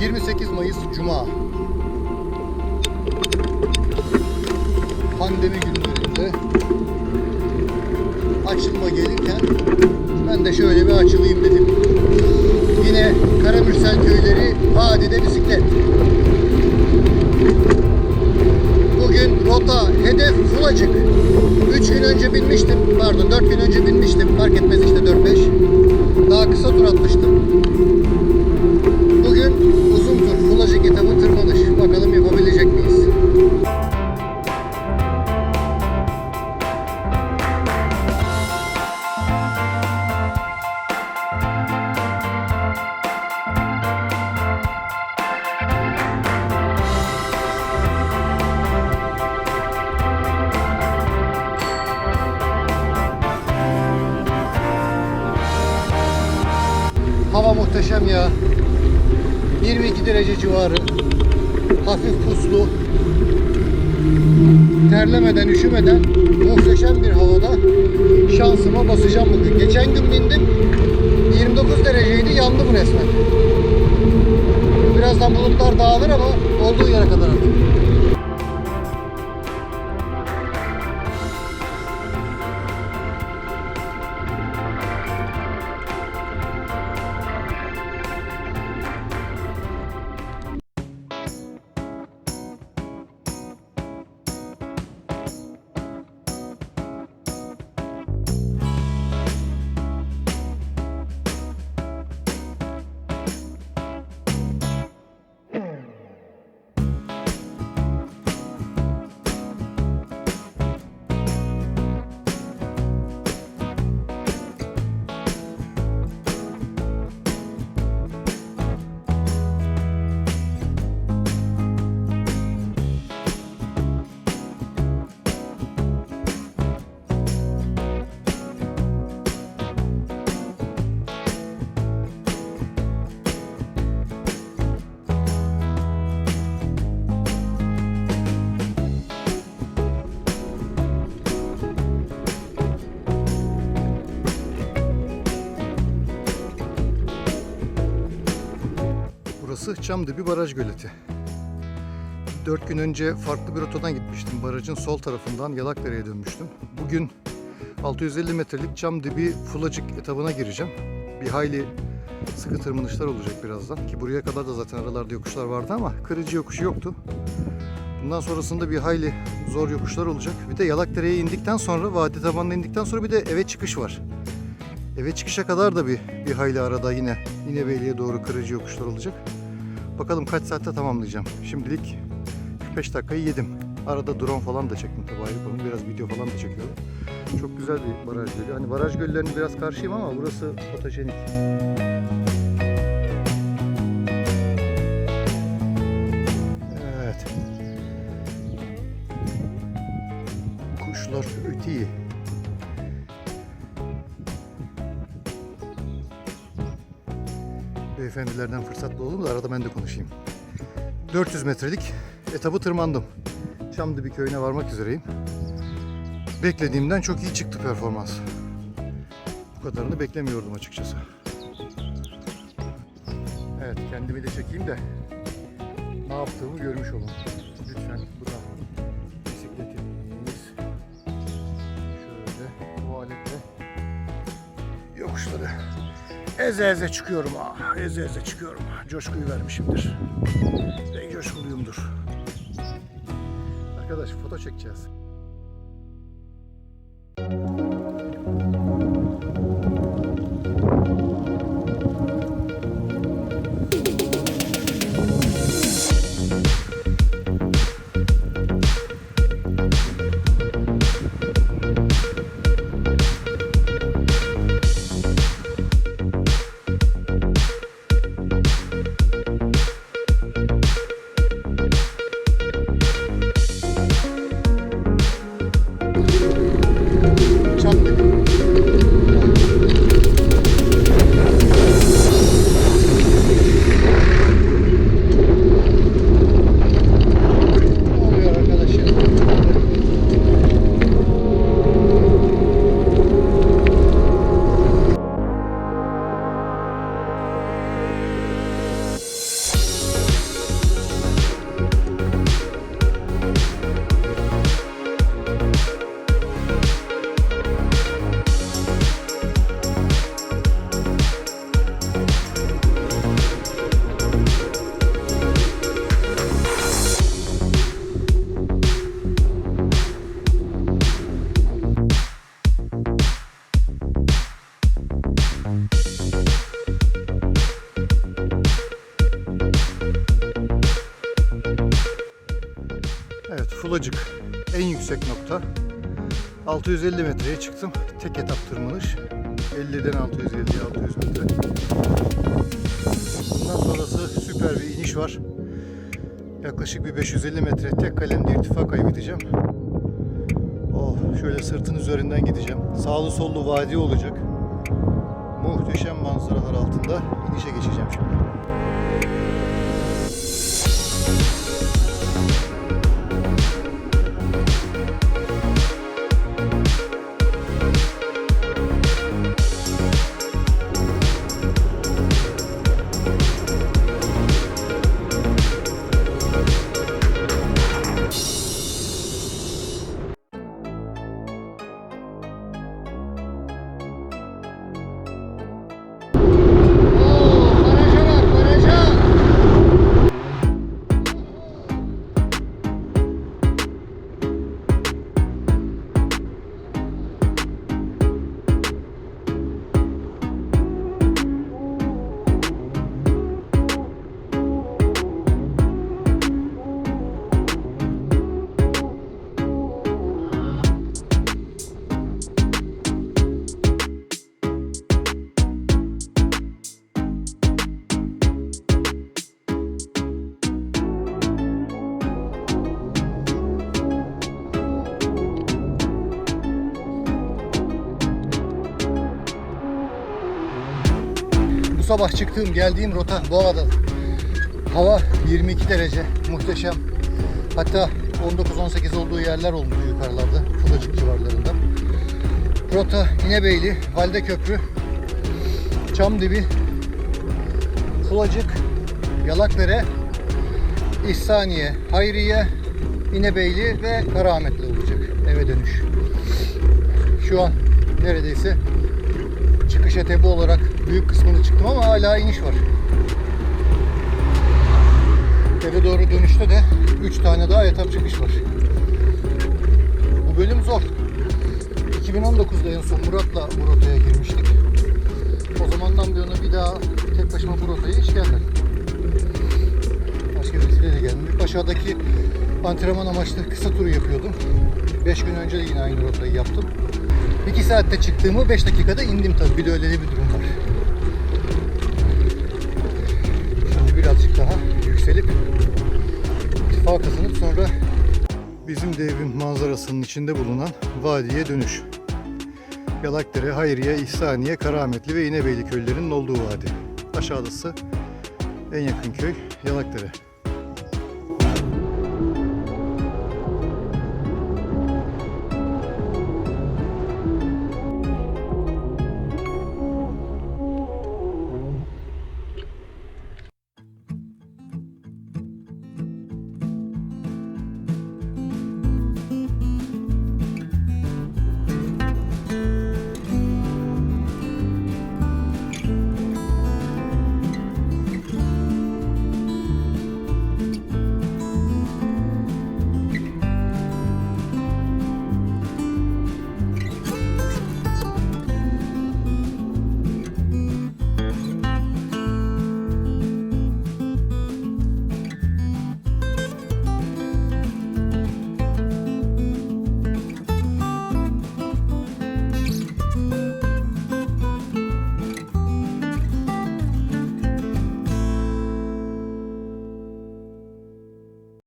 28 Mayıs Cuma. Pandemi günlerinde açılma gelirken ben de şöyle bir açılayım dedim. Yine Karamürsel köyleri vadide bisiklet. Bugün rota hedef Fulacık. 3 gün önce binmiştim. Pardon 4 gün önce binmiştim. Fark etmez işte 4-5. Daha kısa tur atmıştım. Uzun tur. Fulacık etabı tırmanış. Bakalım yapabilecek miyiz? Hava muhteşem ya. 22 derece civarı. Hafif puslu. Terlemeden, üşümeden muhteşem bir havada şansıma basacağım bugün. Geçen gün bindim. Burası Çamdibi Baraj Göleti. 4 gün önce farklı bir rotadan gitmiştim. Barajın sol tarafından Yalakdere'ye dönmüştüm. Bugün 650 metrelik Çamdibi Fulacık etabına gireceğim. Bir hayli sıkı tırmanışlar olacak birazdan. Ki buraya kadar da zaten aralarda yokuşlar vardı ama kırıcı yokuşu yoktu. Bundan sonrasında bir hayli zor yokuşlar olacak. Bir de Yalakdere'ye indikten sonra, vadi tabanına indikten sonra bir de eve çıkış var. Eve çıkışa kadar da bir, bir hayli arada yine İnebeyli'ye doğru kırıcı yokuşlar olacak. Bakalım kaç saatte tamamlayacağım. Şimdilik 45 dakikayı yedim. Arada drone falan da çektim tabii ayrı konu. Biraz video falan da çekiyorum. Çok güzel bir baraj gölü. Hani baraj göllerine biraz karşıyım ama burası fotojenik. Evet. Kuşlar ötüyor. Beyefendilerden fırsatlı oldum da arada ben de konuşayım. 400 metrelik etabı tırmandım. Çamdibi köyüne varmak üzereyim. Beklediğimden çok iyi çıktı performans. Bu kadarını beklemiyordum açıkçası. Evet kendimi de çekeyim de ne yaptığımı görmüş olun. Lütfen bu da bisikletimiz. Şöyle bu aletle yokuşları eze eze çıkıyorum ha. Eze eze çıkıyorum. Coşkuyu vermişimdir. Ve coşkuluyumdur. Arkadaş foto çekeceğiz. Fulacık en yüksek nokta. 650 metreye çıktım. Tek etap tırmanış. 50'den 650'ye 600 metre. Bundan sonrası süper bir iniş var. Yaklaşık bir 550 metre tek kalemde irtifa kaybedeceğim. Oh, şöyle sırtın üzerinden gideceğim. Sağlı sollu vadi olacak. Muhteşem manzaralar altında inişe geçeceğim şimdi. Sabah çıktığım geldiğim rota Boğa'da. Hava 22 derece muhteşem. Hatta 19-18 olduğu yerler olmuş yukarılarda Fulacık civarlarında. Rota İnebeyli, Valide Köprü, Çamdibi, Fulacık, Yalakdere, İhsaniye, Hayriye, İnebeyli ve Karaahmetli olacak eve dönüş. Şu an neredeyse çıkış etebi olarak büyük hala iniş var. Eve doğru dönüşte de 3 tane daha etap çıkış var. Bu bölüm zor. 2019'da en son Murat'la bu rotaya girmiştik. O zamandan bu bir daha tek başıma bu rotaya hiç gelmedim. Başka birisiyle de gelmedim. Aşağıdaki antrenman amaçlı kısa turu yapıyordum. 5 gün önce de yine aynı rotayı yaptım. 2 saatte çıktığımı 5 dakikada indim tabii. Bir de öyle bir durum yükselip irtifa kazanıp sonra bizim de manzarasının içinde bulunan vadiye dönüş. Yalakdere, Hayriye, İhsaniye, Karahametli ve İnebeyli köylerinin olduğu vadi. Aşağısı en yakın köy Yalakdere.